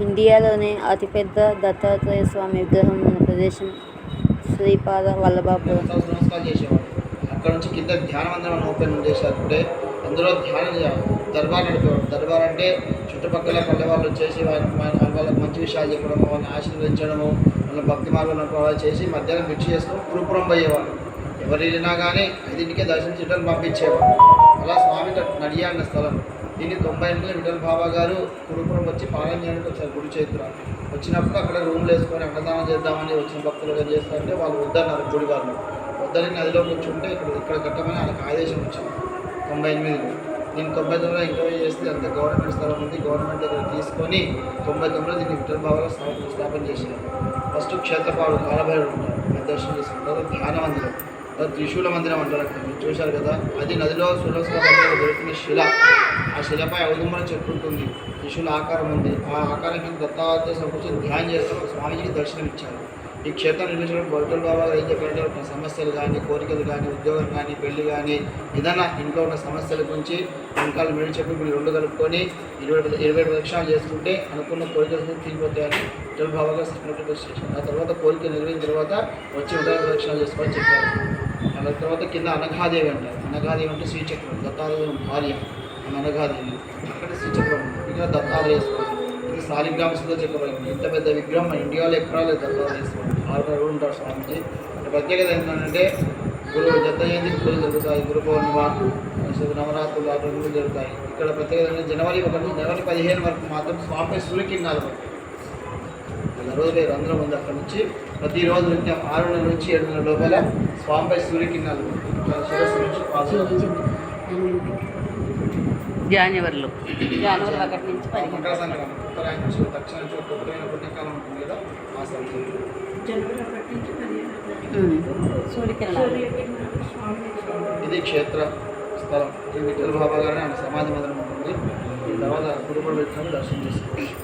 ఇండియాలోనే అతిపెద్ద దత్తాత్రేయ స్వామి విగ్రహం ఉన్న ప్రదేశం శ్రీపాద వల్లభాపురం. నమస్కారం చేసేవాడు అక్కడ నుంచి కింద ధ్యానమందిరం ఓపెన్ చేశారు అందులో ధ్యానం దర్బార్ నడిపేవాడు దర్బార్ అంటే చుట్టుపక్కల పల్లె వాళ్ళు వచ్చేసి వాళ్ళ వాళ్ళకి మంచి విషయాలు చెప్పడము వాళ్ళని ఆశీర్వదించడము వాళ్ళ భక్తి మార్గం ప్రభావం చేసి మధ్యాహ్నం భిక్ష చేసుకుని కురుపురం పోయేవాళ్ళు ఎవరు వెళ్ళినా కానీ ఐదింటికే దర్శించడం పంపించేవాడు అలా స్వామి నడియాడిన స్థలం. దీన్ని తొంభై ఎనిమిదిలో విఠల్ బాబా గారు కురుపురం వచ్చి పాలన్యానికి చేయడానికి వచ్చారు గుడి చేతుల. వచ్చినప్పుడు అక్కడ రూమ్లు వేసుకొని అన్నదానం చేద్దామని వచ్చిన భక్తులు ఏం చేస్తారంటే వాళ్ళు వద్దన్నారు గుడి వాళ్ళు. వద్దని నదిలో కూర్చుంటే ఇక్కడ ఇక్కడ కట్టమని ఆయనకు ఆదేశం వచ్చింది. తొంభై ఎనిమిదిలో. దీన్ని తొంభై తొమ్మిదిలో ఎంక్వైరీ చేస్తే అంత గవర్నమెంట్ స్థలం ఉంది గవర్నమెంట్ దగ్గర తీసుకొని తొంభై తొమ్మిదిలో దీన్ని విఠల్ బాబాలో స్థాపన స్థాపన చేశారు. ఫస్ట్ క్షేత్రపాడు కాలభైరుడు ఉంటారు దర్శనం చేసుకుంటారు ధ్యానం అందులో త్రిశూల మందిరం అంటారు అక్కడ. మీరు చూశారు కదా? అది నదిలో సులభంగా దొరికిన శిల. ఆ శిలపై ఔదుమని చెట్టు ఉంటుంది. త్రిశూల ఆకారం ఉంది. ఆ ఆకారం కింద దత్తావత సంకూర్చొని ధ్యానం చేస్తూ స్వామీజీకి దర్శనం ఇచ్చారు ఈ క్షేత్రం నిర్మించడం బొట్టల బాబా ఏం చెప్పారంటే ఉన్న సమస్యలు కానీ కోరికలు కానీ ఉద్యోగం కానీ పెళ్ళి కానీ ఏదైనా ఇంట్లో ఉన్న సమస్యల గురించి వెనకాల మీరు చెప్పి మీరు రెండు కలుపుకొని ఇరవై ఇరవై లక్షణాలు చేసుకుంటే అనుకున్న కోరికలు తీరిపోతాయని బొట్టల బాబా గారు ఆ తర్వాత కోరిక నిర్వహించిన తర్వాత వచ్చి ఇరవై లక్షణాలు చేసుకోవాలని చెప్పారు. అలా తర్వాత కింద అనఘాదేవి అంటారు. అనఘాదేవి అంటే శ్రీచక్రం దత్తాదేవి భార్య. అనఘాదేవి. అక్కడ శ్రీచక్రం ఇక్కడ దత్తాదేవి స్వామి ఇది సాలిగ్రామ చెప్పబడింది. ఇంత పెద్ద విగ్రహం మన ఇండియాలో ఎక్కడా లేదు. దత్తాత్రేయ ఆరు ఉంటారు స్వామి? ప్రత్యేకత ఏంటంటే గురు జత జయంతి పూజలు జరుగుతాయి. గురు పౌర్ణిమ శుభ నవరాత్రులు ఆ రోజులు జరుగుతాయి. ఇక్కడ ప్రత్యేకత జనవరి ఒకటి జనవరి పదిహేను వరకు మాత్రం స్వామి సూర్యకిరణాలు పడతాయి. ఇలా రోజు లేదు అందరం ఉంది అక్కడ నుంచి. ప్రతిరోజు నిత్యం ఆరు నెలల నుంచి ఏడు నెలల లోపల స్వామిపై సూర్యకిరణాలు శిరస్సు నుంచి. పాదాలు జాన్యువరిలో జనవరి ఒకటి నుంచి పదిహేను మకర సంక్రాంతి ఉత్తరాయణ నుంచి దక్షిణ నుంచి ఒక ఉత్తరైన పుణ్యకాలం ఉంటుంది కదా ఆ సమయం జనవరి ఒకటి నుంచి పదిహేను ఉమ్. సూర్యకిరణాలు. సూర్యకిరణాలు. స్వామి ఇది క్షేత్ర స్థలం. ఈ విఠల్ బాబా గారిని ఆయన సమాధి మందిరం ఉంటుంది. ఈ తర్వాత గురుపడి దర్శనం చేసుకోవచ్చు